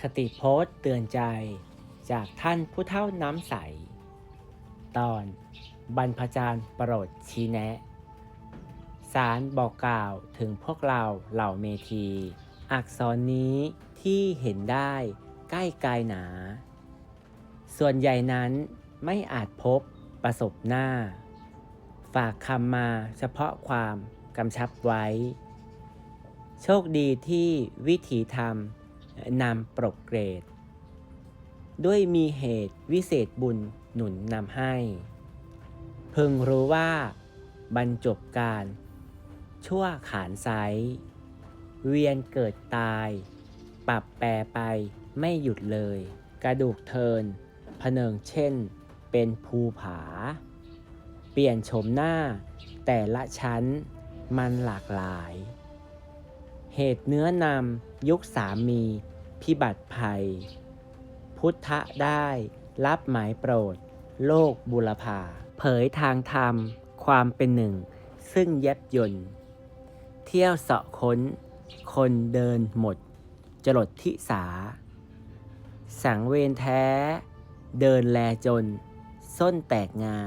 คติโพสต์เตือนใจจากท่านผู้เท่าน้ำใส ตอนบรรพจารย์โปรดชี้แนะ สารบอกกล่าวถึงพวกเราเหล่าเมธี อักษรนี้ที่เห็นได้ใกล้กายหนา ส่วนใหญ่นั้นไม่อาจพบประสบหน้า ฝากคำมาเฉพาะความกำชับไว้ โชคดีที่วิถีธรรม นำปรกเกรด ด้วยมีเหตุวิเศษบุญหนุนนำให้ เพึงรู้ว่า บรรจบการ ชั่วขานไซเวียนเกิดตาย ปรับแปรไปไม่หยุดเลย กระดูกเทินพเนิงเช่น เป็นภูผา เปลี่ยนโฉมหน้า แต่ละชั้นมันหลากหลาย เหตุเนื้อนำยุคสามี พิบัติภัย พุทธะได้ รับหมายโปรด โลกบุรพาเผยทางธรรม ความเป็นหนึ่ง ซึ่งยับยนต์เที่ยวเสาะค้น คนเดินหมด จรดทิสา สังเวนแท้ เดินแลจน ส้นแตกงา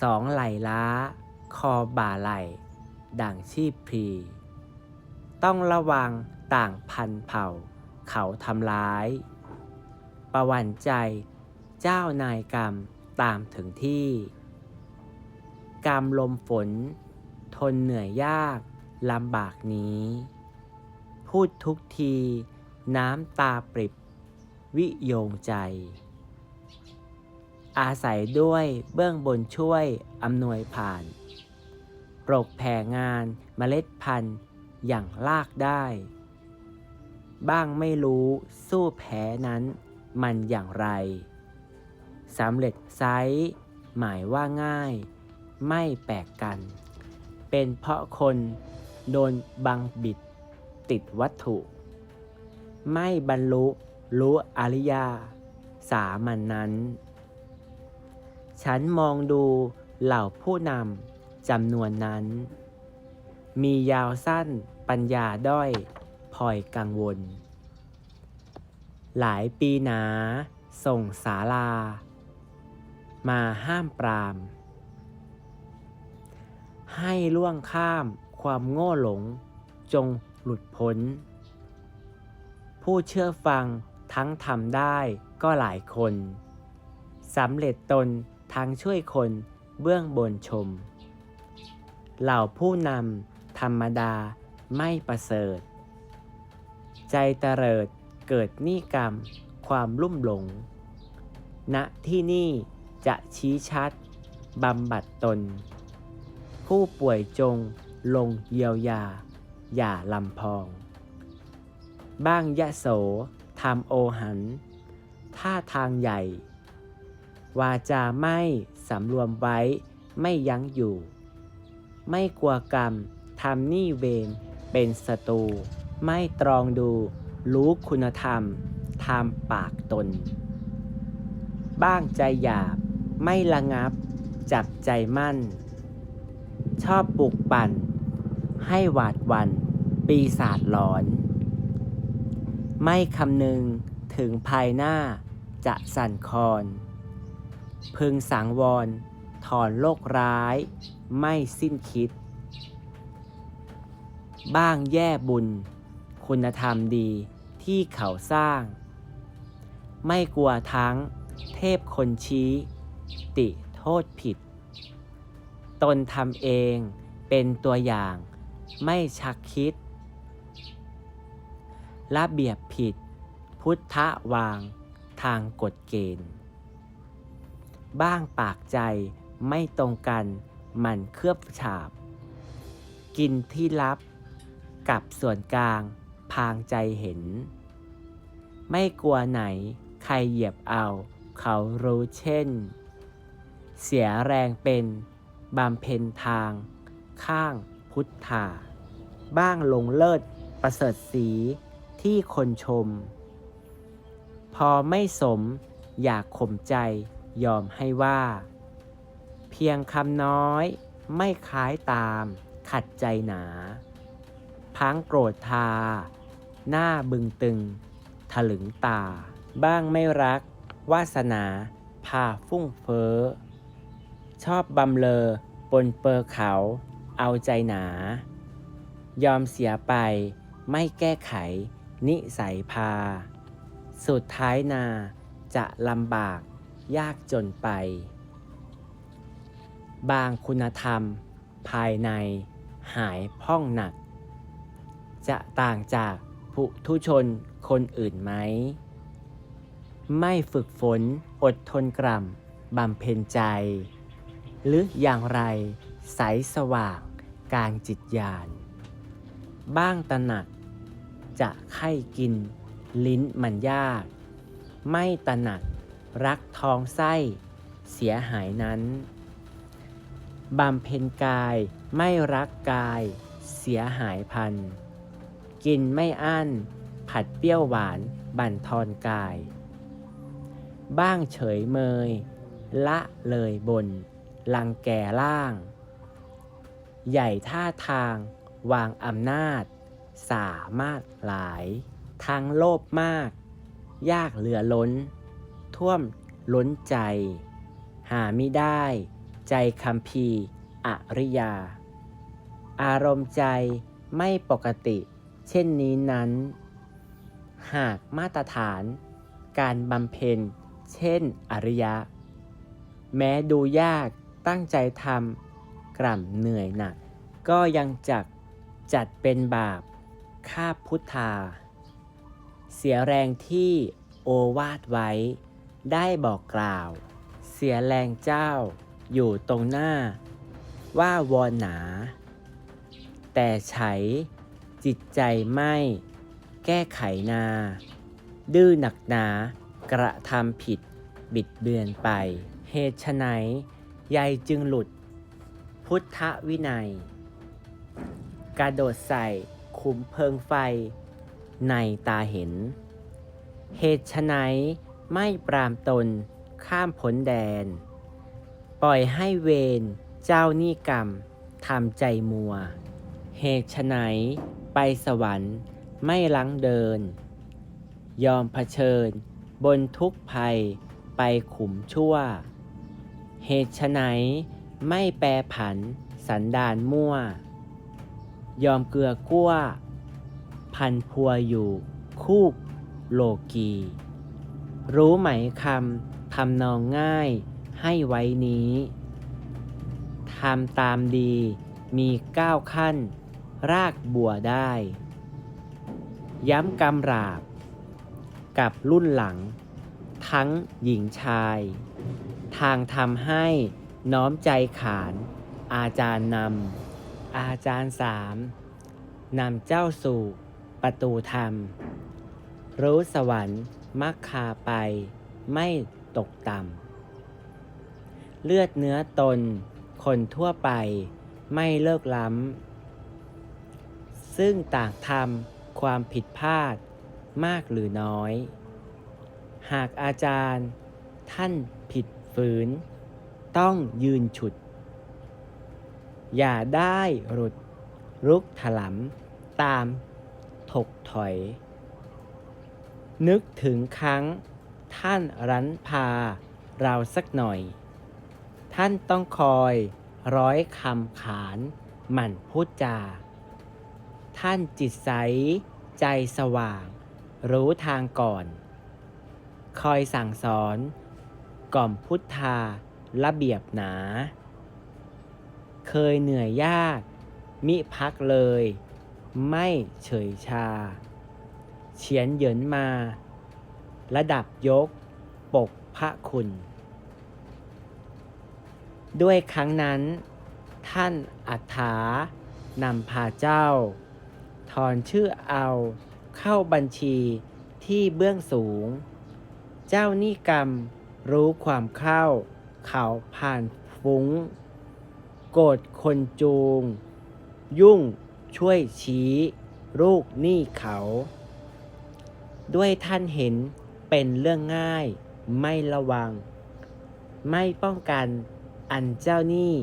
สองไหลล้า คอบ่าไหลดั่งชีพพีต้องระวังต่างพันเผ่า เขาทำร้าย ประวันใจเจ้านายกรรมตามถึงที่ กรรมลมฝน ทนเหนื่อยยากลำบากนี้ พูดทุกทีน้ำตาปริบ วิโยงใจ อาศัยด้วยเบื้องบนช่วยอำนวยผ่านปรกแผ่งานเมล็ดพันธุ์อย่างลากได้ บ้างไม่รู้สู้แพ้นั้นมันอย่างไรสำเร็จไซส์หมายว่าง่าย ไม่แปลกกัน เป็นเพราะคนโดนบังบิดติดวัตถุ ไม่บรรลุรู้อริยา สามันนั้น ฉันมองดูเหล่าผู้นำจำนวนนั้น มียาวสั้นปัญญาด้อย พลอยกังวล หลายปีหนา ส่งสาลา มาห้ามปราม ให้ล่วงข้ามความโง่หลงจงหลุดพ้น ผู้เชื่อฟังทั้งทำได้ก็หลายคนสำเร็จตนทั้งช่วยคนเบื้องบนชม เหล่าผู้นำธรรมดาไม่ประเสริฐ ใจเตริดเกิดนิกรรม ความลุ่มหลงณที่นี่จะชี้ชัดบำบัดตน ผู้ป่วยจงลงเยียวยา อย่าลำพอง บ้างยะโสทำโอหัน ท่าทางใหญ่ วาจาไม่สำรวมไว้ไม่ยั้งอยู่ ไม่กลัวกรรมทำนี้เวรเป็นศัตรู ไม่ตรองดูรู้คุณธรรมทำปากตน บ้างใจหยาบไม่ระงับ จับใจมั่น ชอบปลุกปั่น ให้หวาดวัน ปีศาจหลอน ไม่คำนึงถึงภายหน้าจะสั่นคลอน พึงสังวร ถอนโลกร้าย ไม่สิ้นคิด บ้างแย่บุญ คุณธรรมดีที่เขาสร้าง ไม่กลัวทั้งเทพคนชี้ ติโทษผิด ตนทำเองเป็นตัวอย่างไม่ชักคิด ระเบียบผิด พุทธะวางทางกฎเกณฑ์ บ้างปากใจไม่ตรงกันมันเคลือบฉาบ กินที่ลับกับส่วนกลางางใจเห็น ไม่กลัวไหนใครเหยียบเอา เขารู้เช่น เสียแรงเป็นบำเพ็ญทาง ข้างพุทธา บ้างลงเลิศประเสริฐสีที่คนชม พอไม่สมอยากข่มใจยอมให้ว่า เพียงคำน้อยไม่คล้ายตามขัดใจหนา พังโกรธทา หน้าบึงตึง ถลึงตา บ้างไม่รัก วาสนาพาฟุ้งเฟ้อ ชอบบำเลอปนเปอเขา เอาใจหนา ยอมเสียไป ไม่แก้ไข นิสัยพา สุดท้ายนาจะลำบากยากจนไป บางคุณธรรม ภายในหายพ่องหนัก จะต่างจาก ผู้ทุชนคนอื่นไหม ไม่ฝึกฝนอดทนกรำบำเพ็ญใจ หรืออย่างไรใสสว่างกลางจิตญาณบ้างตระหนัก จะไข้กินลิ้นมันยาก ไม่ตระหนักรักทองไส้เสียหายนั้นบำเพ็ญกายไม่รักกายเสียหายพัน กินไม่อั้น ผัดเปรี้ยวหวาน บั่นทอนกาย บ้างเฉยเมย ละเลยบน ลังแก่ล่าง ใหญ่ท่าทาง วางอำนาจ สามารถหลาย ทั้งโลภมาก ยากเหลือล้น ท่วมล้นใจ หาไม่ได้ ใจคำพีร์อริยา อารมณ์ใจไม่ปกติ เช่นนี้นั้น หากมาตรฐาน การบำเพ็ญ เช่น อริยะ แม้ดูยากตั้งใจทำกล่ำเหนื่อยหนัก ก็ยังจักจัดเป็นบาปฆ่าพุทธา เสียแรงที่โอวาดไว้ ได้บอกกล่าว เสียแรงเจ้าอยู่ตรงหน้า ว่าวอนหนา แต่ไฉ จิตใจไม่ แก้ไขนา ดื้อหนักหนา กระทำผิด บิดเบือนไป เหตุไฉนใยจึงหลุด พุทธวินัย กระโดดใส่ขุมเพลิงไฟ ในตาเห็น เหตุไฉนไม่ปรามตนข้ามผลแดน ปล่อยให้เวรเจ้าหนี้กรรมทำใจมัว เหตุไฉน ไปสวรรค์ไม่ลังเดิน ยอมเผชิญบนทุกภัยไปขุมชั่ว เหตุไฉนไม่แปรผันสันดานมั่ว ยอมเกลือกั้ว พันพัวอยู่คู่โลกี รู้ไหมคำทำนองง่ายให้ไว้นี้ทำตามดีมีเก้าขั้น รากบัวได้ ย้ำกำราบ กับรุ่นหลัง ทั้งหญิงชาย ทางทำให้น้อมใจขาน อาจารย์นำอาจารย์สามนำเจ้าสู่ประตูธรรม รู้สวรรค์มักคาไปไม่ตกต่ำ เลือดเนื้อตน คนทั่วไปไม่เลิกล้ำ ซึ่งต่างทำความผิดพลาดมากหรือน้อย หากอาจารย์ ท่านผิดฝืน ต้องยืนฉุด อย่าได้หลุดรุกถลำตามถกถอย นึกถึงครั้งท่านรั้นพาเราสักหน่อย ท่านต้องคอยร้อยคำขานหมั่นพูดจา ท่านจิตใส ใจสว่าง รู้ทางก่อน คอยสั่งสอนกล่อมพุทธาระเบียบหนา เคยเหนื่อยยาก มิพักเลย ไม่เฉยชา เฉียนเหยินมา ระดับยก ปกพระคุณ ด้วยครั้งนั้น ท่านอัฏฐานำพาเจ้า ถอนชื่อเอาเข้าบัญชีที่เบื้องสูง เจ้าหนี่กรรมรู้ความเข้า เขาผ่านฟุ้ง โกรธคนจูง ยุ่งช่วยชี้ลูกหนี้เขา ด้วยท่านเห็นเป็นเรื่องง่าย ไม่ระวัง ไม่ป้องกันอันเจ้าหนี้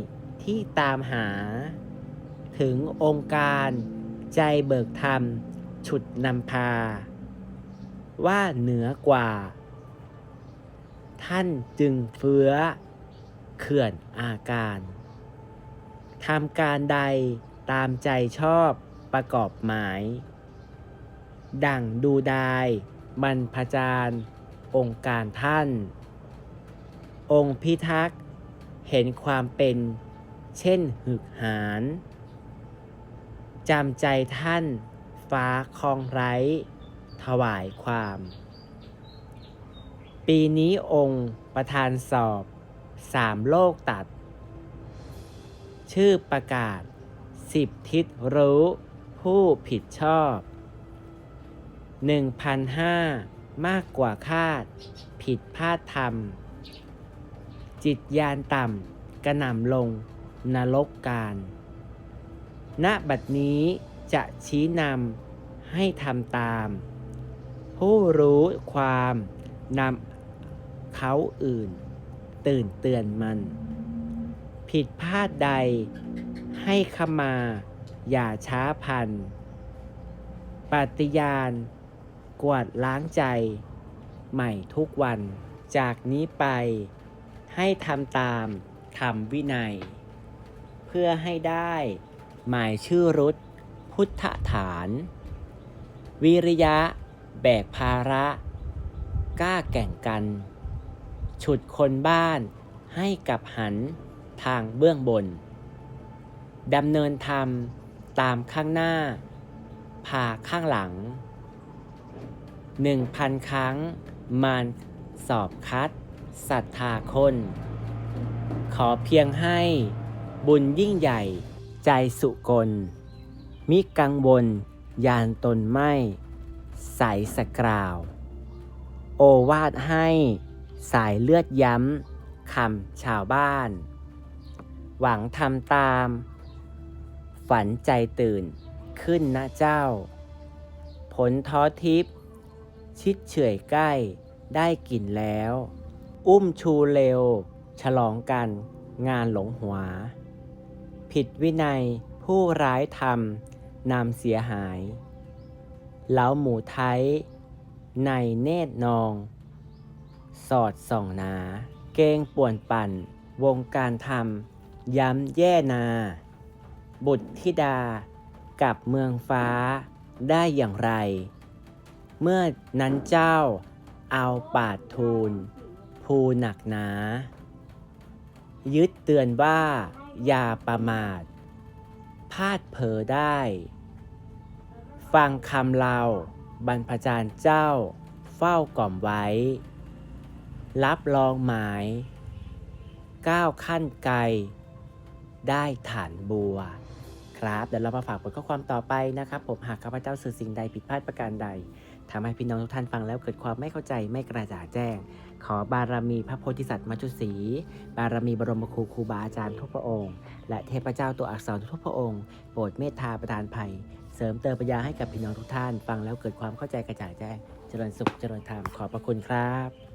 ที่ตามหา ถึงองค์การ ใจเบิกธรรม ฉุดนำพา ว่าเหนือกว่า ท่านจึงเฟื้อ เขื่อนอาการทำการใดตามใจชอบประกอบหมาย ดั่งดูดายบรรพจารย์องค์การท่าน องค์พิทักษ์เห็นความเป็นเช่นหึกหาน จำใจท่าน ฟ้าคลองไร้ ถวายความ ปีนี้องค์ประธานสอบสามโลกตัด ชื่อประกาศสิบทิศรู้ผู้ผิดชอบหนึ่งพันห้ามากกว่าคาด ผิดพลาดธรรม จิตยานต่ำกระหน่ำลงนรกการ ณบัดนี้จะชี้นำให้ทำตาม ผู้รู้ความนำเขาอื่น ตื่นเตือนมัน ผิดพลาดใดให้ขมา อย่าช้าพัน ปฏิญาณ กวาดล้างใจ ใหม่ทุกวัน จากนี้ไปให้ทำตามธรรมวินัย เพื่อให้ได้ หมายชื่อรุษพุทธฐาน วิริยะ แบกภาระ กล้าแก่งกัน ฉุดคนบ้านให้กับหันทางเบื้องบน ดำเนินธรรมตามข้างหน้า พาข้างหลัง หนึ่งพันครั้งมารสอบคัดศรัทธาคน ขอเพียงให้บุญยิ่งใหญ่ ใจสุกล มิกังวล ยานตนไม่ ใสสกราว โอวาดให้สายเลือดย้ำคำชาวบ้าน หวังทำตาม ฝันใจตื่นขึ้นนะเจ้า ผลท้อทิพย์ชิดเฉยใกล้ได้กลิ่นแล้ว อุ้มชูเร็ว ฉลองกันงานหลงหัว ผิดวินัยผู้ร้ายทำนำเสียหาย เหลาหมูไทย ในเนตรนอง สอดส่องนา เกงป่วนปั่น วงการทำย้ำแย่นา บุตรธิดากับเมืองฟ้าได้อย่างไร เมื่อนั้นเจ้าเอาปาดทูล ภูหนักหนา ยึดเตือนว่า อย่าประมาทพลาดเผลอได้ ฟังคำเราบรรพจารย์เจ้า เฝ้ากล่อมไว้ รับรองหมาย ก้าวขั้นไกล ได้ฐานบัว ครับเดี๋ยวเรามาฝากบทข้อความต่อไปนะครับ ผมหากข้าพเจ้าสื่อสิ่งใดผิดพลาดประการใดทำให้พี่น้องทุกท่านฟังแล้วเกิดความไม่เข้าใจไม่กระจ่างแจ้ง ขอบารมีพระโพธิสัตว์มัจจุศรีบารมีบรมครูครูบาอาจารย์ทุกพระองค์ และเทพเจ้าตัวอักษรทุกพระองค์ โปรดเมตตาประทานภัย เสริมเติมปัญญาให้กับพี่น้องทุกท่าน ฟังแล้วเกิดความเข้าใจกระจ่างแจ้ง เจริญสุขเจริญธรรมขอบพระคุณครับ